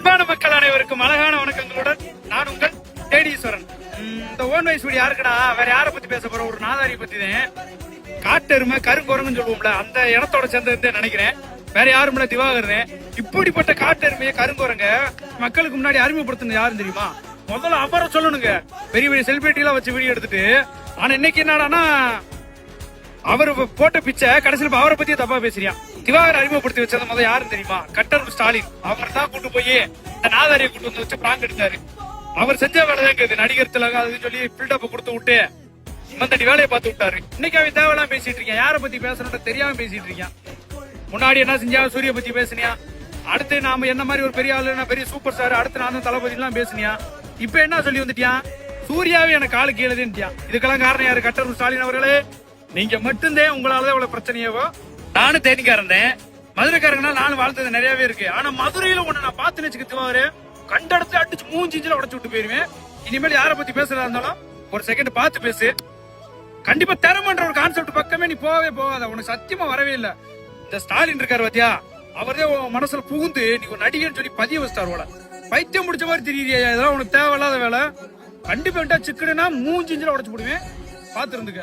அன்பான மக்கள் அனைவருக்கும் அழகான வணக்கங்களுடன் நான் உங்கள் தேடீஸ்வரன் இந்த ஓன் வயசு வீடு யாருக்குடா? வேற யாரை பத்தி பேச போறோம்? ஒரு நாதாரி பத்தி தான் காட்டெருமை கருங்குரங்குன்னு சொல்லுவோம்ல அந்த இடத்தோட சேர்ந்ததுன்னு நினைக்கிறேன். வேற யாரும் இல்ல திவாகரன். இப்படிப்பட்ட காட்டெருமையை கருங்குரங்க மக்களுக்கு முன்னாடி அறிமுகப்படுத்தினது யாரும் தெரியுமா? முதல்ல அவரை சொல்லணுங்க. பெரிய பெரிய செலிபிரிட்டி எல்லாம் வச்சு வீடியோ எடுத்துட்டு ஆனா இன்னைக்கு என்னடான்னா அவர் போட்ட பிச்சை கடைசியில் அவரை பத்தியே தப்பா பேசுறியா? திவாகர் அறிமுகப்படுத்தி வச்சது முதல் யாரும் தெரியுமா? கட்டர் ஸ்டாலின். அவர் தான் கூட்டு போய் நாதாரிய கூட்டு வந்து வச்சு பிராங்க் எடுத்தாரு. அவர் செஞ்ச வேலை தான் இருக்குது நடிகர் திலகம் அதுன்னு சொல்லி பில்டப் கொடுத்து விட்டு மந்தடி வேலையை பார்த்து விட்டாரு. இன்னைக்கு அவன் தேவையெல்லாம் பேசிட்டு இருக்கேன். யாரை பத்தி பேசணும்னு தெரியாம பேசிட்டு இருக்கேன். முன்னாடி என்ன செஞ்சா சூரிய பத்தி பேசுனியா? அடுத்து நாம என்ன மாதிரி ஒரு பெரிய ஆளு பெரிய சூப்பர் ஸ்டார் அடுத்து நான் தளபதி எல்லாம் பேசுனியா? இப்ப என்ன சொல்லி வந்துட்டியான்? சூர்யாவே எனக்கு காலு கீழதுன்ட்டியான் இதுக்கெல்லாம் காரணம் யாரு? கட்டர் ஸ்டாலின் அவர்களே. நீங்க மட்டும்தான் உங்களால இவ்வளவு பிரச்சனையவோ நானும் தேனிக்காரன் மதுரைக்காரங்கன்னா நானும் வாழ்த்தது நிறையவே இருக்கு. ஆனா மதுரையில ஒண்ணு நான் பார்த்து வச்சுக்க திவாரு கண்ட இடத்துல அடிச்சு மூஞ்சிஞ்சில உடச்சு விட்டு போயிருவேன். இனிமேல் யாரை பத்தி பேசுறதா இருந்தாலும் ஒரு செகண்ட் பார்த்து பேசு. கண்டிப்பா திறமன்ற ஒரு கான்செப்ட் பக்கமே நீ போகவே போகாத. உனக்கு சத்தியமா வரவே இல்ல. இந்த ஸ்டாலின் இருக்காரு பாத்தியா? அவரே உன் மனசுல புகுந்து நீ ஒரு நடிகன்னு சொல்லி பதிய வச்சிட்டார் போல. பைத்தியம் முடிச்ச மாதிரி தெரியுறியா இதெல்லாம் உனக்கு தேவையில்லாத வேலை. கண்டிப்பா சிக்கனா மூஞ்சிஞ்சில உடச்சு போடுவேன். பாத்துருந்துக்க